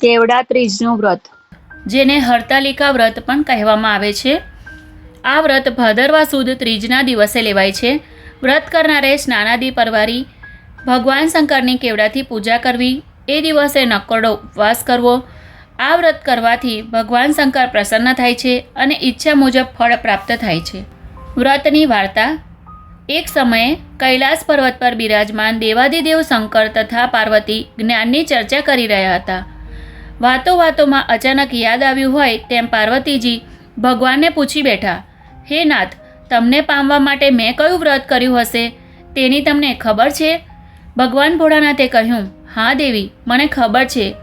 કેવડા ત્રીજનું વ્રત. જેને હરતાલિકા વ્રત પણ કહેવામાં આવે છે. આ વ્રત ભાદરવા સુદ ત્રીજના દિવસે લેવાય છે. વ્રત કરનારે સ્નાનાદિ પરવારી, ભગવાન શંકરની કેવડાથી પૂજા કરવી, એ દિવસે નકોરડો ઉપવાસ કરવો. આ વ્રત કરવાથી ભગવાન શંકર પ્રસન્ન થાય છે અને ઈચ્છા મુજબ ફળ પ્રાપ્ત થાય છે. વ્રતની વાર્તા. એક સમયે કૈલાસ પર્વત પર બિરાજમાન દેવાદિદેવ શંકર તથા પાર્વતી જ્ઞાનની ચર્ચા કરી રહ્યા હતા. વાતો વાતોમાં અચાનક યાદ આવ્યું હોય તેમ પાર્વતીજી ભગવાનને પૂછી બેઠા, હે નાથ, તમને પામવા માટે મેં કયું વ્રત કર્યું હશે? તેની તમને ખબર છે? ભગવાન ભોળાનાથે કહ્યું, હા દેવી, મને ખબર છે.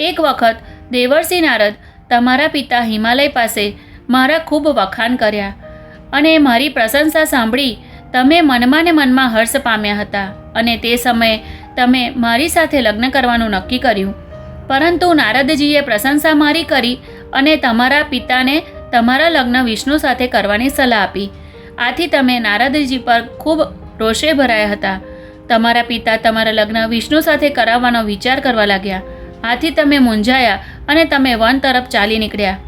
એક વખત દેવર્ષિ નારદ તમારા પિતા હિમાલય પાસે મારા ખૂબ વખાણ કર્યા અને મારી પ્રશંસા સાંભળી તમે મનમાં ને મનમાં હર્ષ પામ્યા હતા અને તે સમયે તમે મારી સાથે લગ્ન કરવાનું નક્કી કર્યું. પરંતુ નારદજીએ પ્રશંસા મારી કરી અને તમારા પિતાને તમારા લગ્ન વિષ્ણુ સાથે કરવાની સલાહ આપી. આથી તમે નારદજી પર ખૂબ રોષે ભરાયા હતા. તમારા પિતા તમારા લગ્ન વિષ્ણુ સાથે કરાવવાનો વિચાર કરવા લાગ્યા. આથી તમે મૂંઝાયા અને તમે વન તરફ ચાલી નીકળ્યા.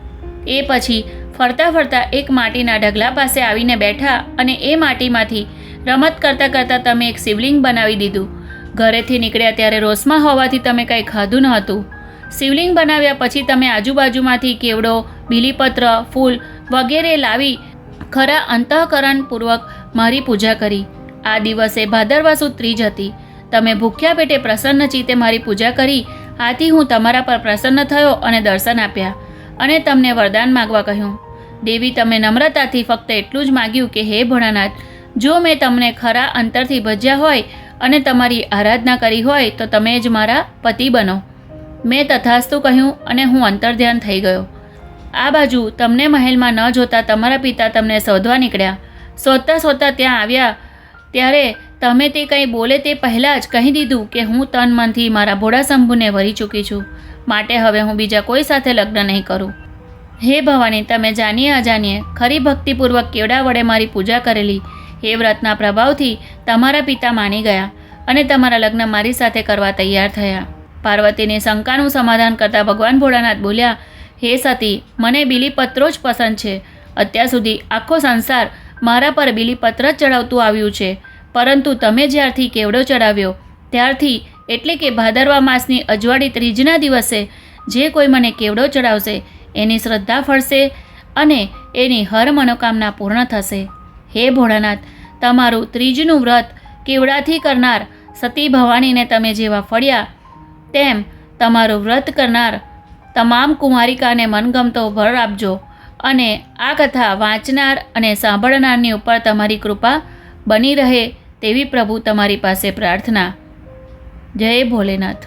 એ પછી ફરતા ફરતા એક માટીના ઢગલા પાસે આવીને બેઠા અને એ માટીમાંથી રમત કરતાં કરતાં તમે એક શિવલિંગ બનાવી દીધું. ઘરેથી નીકળ્યા ત્યારે રોસમાં હોવાથી તમે કંઈ ખાધું ન હતું. શિવલિંગ બનાવ્યા પછી તમે આજુબાજુમાંથી કેવડો બીલીપત્ર, ફૂલ વગેરે લાવી ખરા અંતઃકરણપૂર્વક મારી પૂજા કરી. આ દિવસે ભાદરવા સુદ ત્રીજ હતી. તમે ભૂખ્યા પેટે પ્રસન્ન ચિત્તે મારી પૂજા કરી. આથી હું તમારા પર પ્રસન્ન થયો અને દર્શન આપ્યા અને તમને વરદાન માગવા કહ્યું. દેવી, તમે નમ્રતાથી ફક્ત એટલું જ માગ્યું કે હે ભોળાનાથ, જો મેં તમને ખરા અંતરથી ભજ્યા હોય અને તમારી આરાધના કરી હોય તો તમે જ મારા પતિ બનો. મેં તથાસ્તુ કહ્યું અને હું અંતર્ધ્યાન થઈ ગયો. આ બાજુ તમને મહેલમાં ન જોતા તમારા પિતા તમને શોધવા નીકળ્યા. શોધતા શોધતા ત્યાં આવ્યા. ત્યારે તમે તે કંઈ બોલે તે પહેલાં જ કહી દીધું કે હું તન મનથી મારા ભોળા શંભુને વરી ચૂકી છું. માટે હવે હું બીજા કોઈ સાથે લગ્ન નહીં કરું. હે ભવાની, તમે જાણીએ અજાણીએ, ખરી ભક્તિપૂર્વક કેવડા વડે મારી પૂજા કરેલી. હે વ્રતના પ્રભાવથી તમારા પિતા માની ગયા અને તમારા લગ્ન મારી સાથે કરવા તૈયાર થયા. પાર્વતીની શંકાનું સમાધાન કરતા ભગવાન ભોળાનાથ બોલ્યા, હે સતી, મને બીલીપત્રો જ પસંદ છે. અત્યાર સુધી આખો સંસાર મારા પર બીલીપત્ર જ ચડાવતું આવ્યું છે. પરંતુ તમે જ્યારથી કેવડો ચડાવ્યો, ત્યારથી એટલે કે ભાદરવા માસની અજવાળી ત્રીજના દિવસે જે કોઈ મને કેવડો ચડાવશે, એની શ્રદ્ધા ફળશે અને એની હર મનોકામના પૂર્ણ થશે. હે ભોળાનાથ તમારું ત્રીજનું વ્રત કેવડાથી કરનાર સતી ભવાનીને તમે જેવા ફળ્યા, તેમ તમારું વ્રત કરનાર તમામ કુમારિકાને મનગમતો ભર આપજો અને આ કથા વાંચનાર અને સાંભળનારની ઉપર તમારી કૃપા બની રહે તેવી પ્રભુ તમારી પાસે પ્રાર્થના. જય ભોલેનાથ.